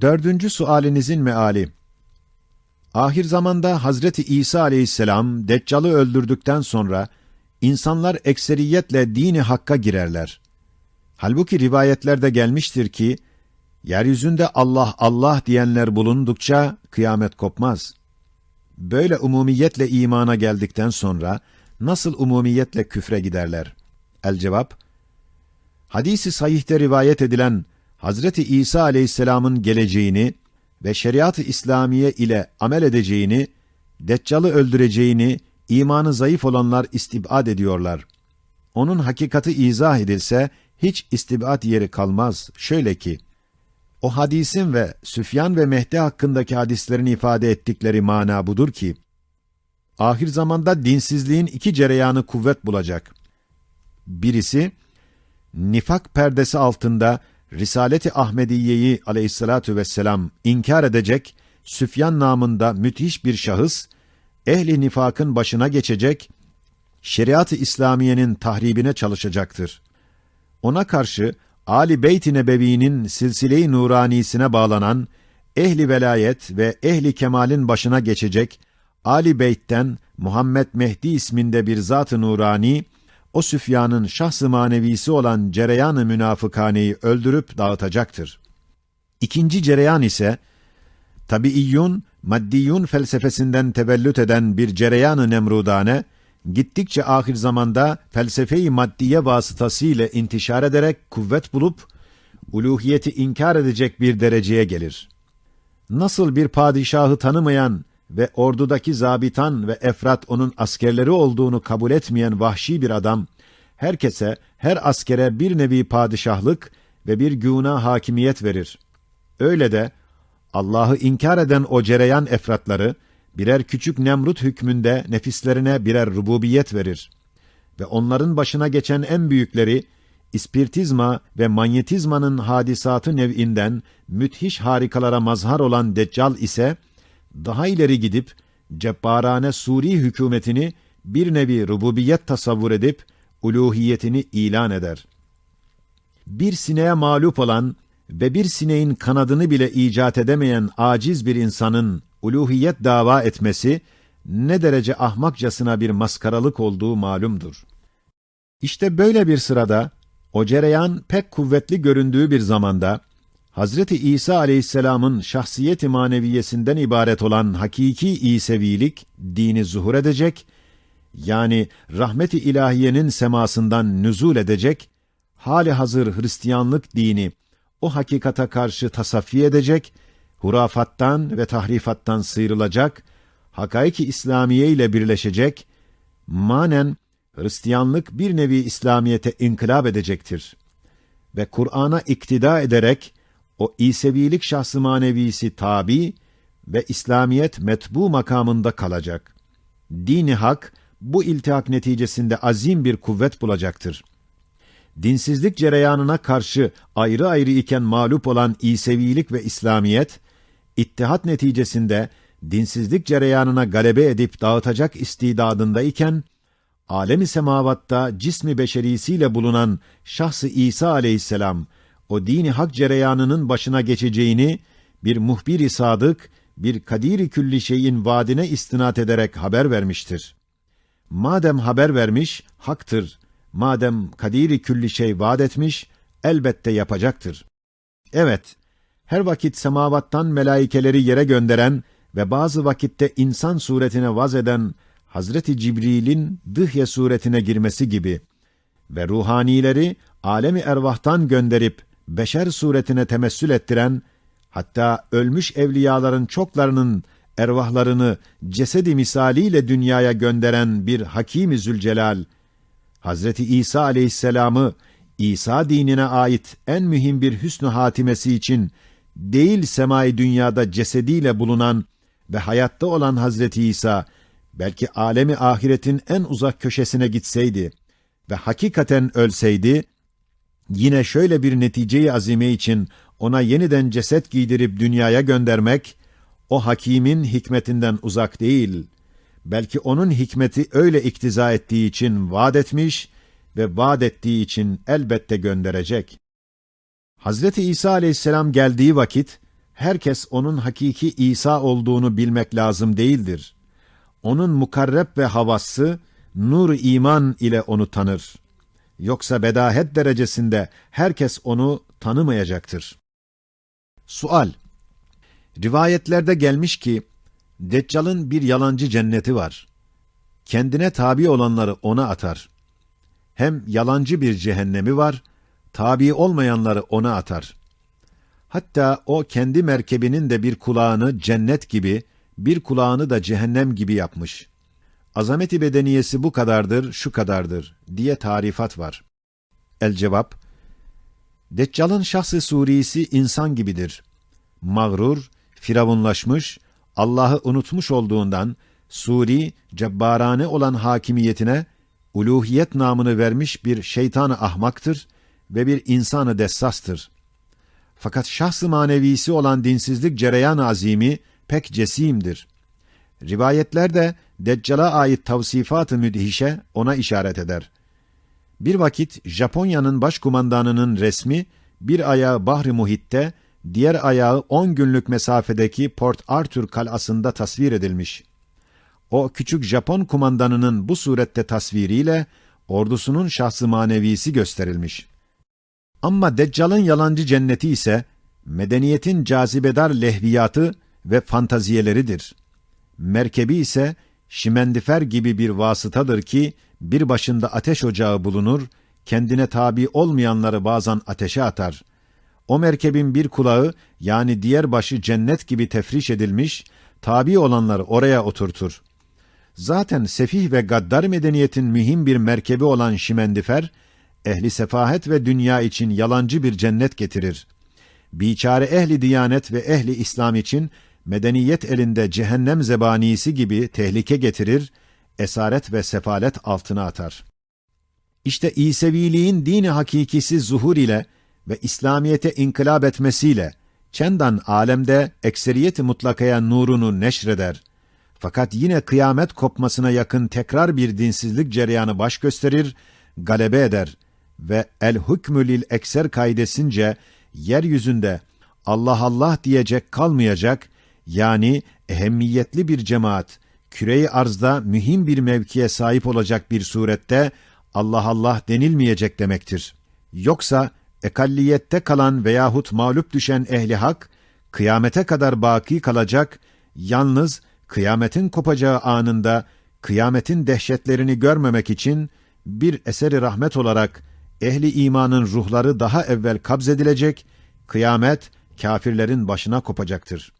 Dördüncü sualinizin meali. Ahir zamanda Hazreti İsa aleyhisselam Deccal'ı öldürdükten sonra insanlar ekseriyetle dini hakka girerler. Halbuki rivayetlerde gelmiştir ki yeryüzünde Allah Allah diyenler bulundukça kıyamet kopmaz. Böyle umumiyetle imana geldikten sonra nasıl umumiyetle küfre giderler? El cevap Hadisi sahihte rivayet edilen Hazreti İsa aleyhisselamın geleceğini ve şeriat-ı İslamiye ile amel edeceğini, Deccal'ı öldüreceğini imanı zayıf olanlar istibad ediyorlar. Onun hakikati izah edilse hiç istibad yeri kalmaz. Şöyle ki, o hadisin ve Süfyan ve Mehdi hakkındaki hadislerin ifade ettikleri mana budur ki, ahir zamanda dinsizliğin iki cereyanı kuvvet bulacak. Birisi, nifak perdesi altında Risaleti Ahmediye'yi aleyhissalatu vesselam inkar edecek, Süfyan namında müthiş bir şahıs, ehli nifakın başına geçecek, şeriat-ı İslamiye'nin tahribine çalışacaktır. Ona karşı Ali Beyt-i Nebevi'nin silsile-i nuranisine bağlanan ehli velayet ve ehli kemalin başına geçecek Ali Beyt'ten Muhammed Mehdi isminde bir zat-ı nurani o Süfyan'ın şahs-ı manevisi olan cereyan-ı münafıkaneyi öldürüp dağıtacaktır. İkinci cereyan ise tabiiyyun, maddiyun felsefesinden tevellüt eden bir cereyan-ı nemrudane gittikçe ahir zamanda felsefe-i maddiye vasıtasıyla intişar ederek kuvvet bulup uluhiyeti inkar edecek bir dereceye gelir. Nasıl bir padişahı tanımayan ve ordudaki zabitan ve efrat onun askerleri olduğunu kabul etmeyen vahşi bir adam, herkese, her askere bir nevi padişahlık ve bir güna hakimiyet verir. Öyle de Allah'ı inkar eden o cereyan efratları, birer küçük Nemrut hükmünde nefislerine birer rububiyet verir. Ve onların başına geçen en büyükleri, ispirtizma ve manyetizmanın hadisatı nev'inden müthiş harikalara mazhar olan Deccal ise, daha ileri gidip, cebbarane Suri hükümetini bir nevi rububiyet tasavvur edip, uluhiyetini ilan eder. Bir sineğe mağlup olan ve bir sineğin kanadını bile icat edemeyen aciz bir insanın uluhiyet dava etmesi, ne derece ahmakcasına bir maskaralık olduğu malumdur. İşte böyle bir sırada, o cereyan pek kuvvetli göründüğü bir zamanda, Hazreti İsa aleyhisselamın şahsiyet-i maneviyesinden ibaret olan hakiki İsevilik, dini zuhur edecek, yani rahmet-i ilahiyenin semasından nüzul edecek, hali hazır Hristiyanlık dini, o hakikata karşı tasaffi edecek, hurafattan ve tahrifattan sıyrılacak, hakaiki İslamiye ile birleşecek, manen Hristiyanlık bir nevi İslamiyete inkılap edecektir. Ve Kur'an'a iktida ederek, o İsevilik şahsı manevisi tabi ve İslamiyet metbu makamında kalacak. Dini hak, bu iltihak neticesinde azim bir kuvvet bulacaktır. Dinsizlik cereyanına karşı ayrı ayrı iken mağlup olan İsevilik ve İslamiyet, ittihat neticesinde dinsizlik cereyanına galebe edip dağıtacak istidadında iken, alemi semavatta cismi beşerisiyle bulunan şahsı İsa aleyhisselam, o dini hak cereyanının başına geçeceğini, bir muhbir-i sadık, bir kadir-i külli şeyin vaadine istinat ederek haber vermiştir. Madem haber vermiş, haktır. Madem kadiri külli şey vaat etmiş, elbette yapacaktır. Evet, her vakit semavattan melaikeleri yere gönderen ve bazı vakitte insan suretine vaz eden Hazreti Cibril'in dıhye suretine girmesi gibi ve ruhanileri alemi ervahtan gönderip beşer suretine temessül ettiren, hatta ölmüş evliyaların çoklarının ervahlarını cesedi misaliyle dünyaya gönderen bir Hakim-i Zülcelal, Hazreti İsa aleyhisselamı İsa dinine ait en mühim bir hüsnü hatimesi için değil semai dünyada cesediyle bulunan ve hayatta olan Hazreti İsa belki alemi ahiretin en uzak köşesine gitseydi ve hakikaten ölseydi yine şöyle bir neticeyi azime için ona yeniden ceset giydirip dünyaya göndermek o hakimin hikmetinden uzak değil, belki onun hikmeti öyle iktiza ettiği için vaat etmiş ve vaat ettiği için elbette gönderecek. Hazreti İsa aleyhisselam geldiği vakit, herkes onun hakiki İsa olduğunu bilmek lazım değildir. Onun mukarreb ve havası, nur iman ile onu tanır. Yoksa bedahet derecesinde herkes onu tanımayacaktır. Sual Rivayetlerde gelmiş ki, Deccal'ın bir yalancı cenneti var. Kendine tabi olanları ona atar. Hem yalancı bir cehennemi var, tabi olmayanları ona atar. Hatta o kendi merkebinin de bir kulağını cennet gibi, bir kulağını da cehennem gibi yapmış. Azameti bedeniyesi bu kadardır, şu kadardır diye tarifat var. El cevap, Deccal'ın şahsı surisi insan gibidir. Mağrur, firavunlaşmış, Allah'ı unutmuş olduğundan suri, cebbarane olan hakimiyetine uluhiyet namını vermiş bir şeytan ahmaktır ve bir insanı dessastır. Fakat şahsı manevisi olan dinsizlik cereyan azimi pek cesimdir. Rivayetlerde Deccal'a ait tavsifat-ı müdhişe ona işaret eder. Bir vakit Japonya'nın başkumandanının resmi bir ayağı Bahri Muhit'te, diğer ayağı 10 günlük mesafedeki Port Arthur kalasında tasvir edilmiş. O küçük Japon kumandanının bu surette tasviriyle ordusunun şahsı manevisi gösterilmiş. Ama Deccal'ın yalancı cenneti ise medeniyetin cazibedar lehviyatı ve fantaziyeleridir. Merkebi ise şimendifer gibi bir vasıtadır ki bir başında ateş ocağı bulunur, kendine tabi olmayanları bazen ateşe atar. O merkebin bir kulağı yani diğer başı cennet gibi tefriş edilmiş, tabi olanları oraya oturtur. Zaten sefih ve gaddar medeniyetin mühim bir merkebi olan şimendifer, ehli sefahet ve dünya için yalancı bir cennet getirir. Biçare ehli diyanet ve ehli İslam için medeniyet elinde cehennem zebanisi gibi tehlike getirir, esaret ve sefalet altına atar. İşte İseviliğin dini hakikisi zuhur ile ve İslamiyete inkılap etmesiyle çendan alemde ekseriyeti mutlakaya nurunu neşreder. Fakat yine kıyamet kopmasına yakın tekrar bir dinsizlik cereyanı baş gösterir, galebe eder ve el hükmü lil ekser kaidesince yeryüzünde Allah Allah diyecek kalmayacak, yani ehemmiyetli bir cemaat, küreyi arzda mühim bir mevkiye sahip olacak bir surette Allah Allah denilmeyecek demektir. Yoksa ekalliyette kalan veyahut mağlup düşen ehli hak, kıyamete kadar baki kalacak, yalnız kıyametin kopacağı anında kıyametin dehşetlerini görmemek için bir eseri rahmet olarak ehli imanın ruhları daha evvel kabzedilecek, kıyamet kafirlerin başına kopacaktır.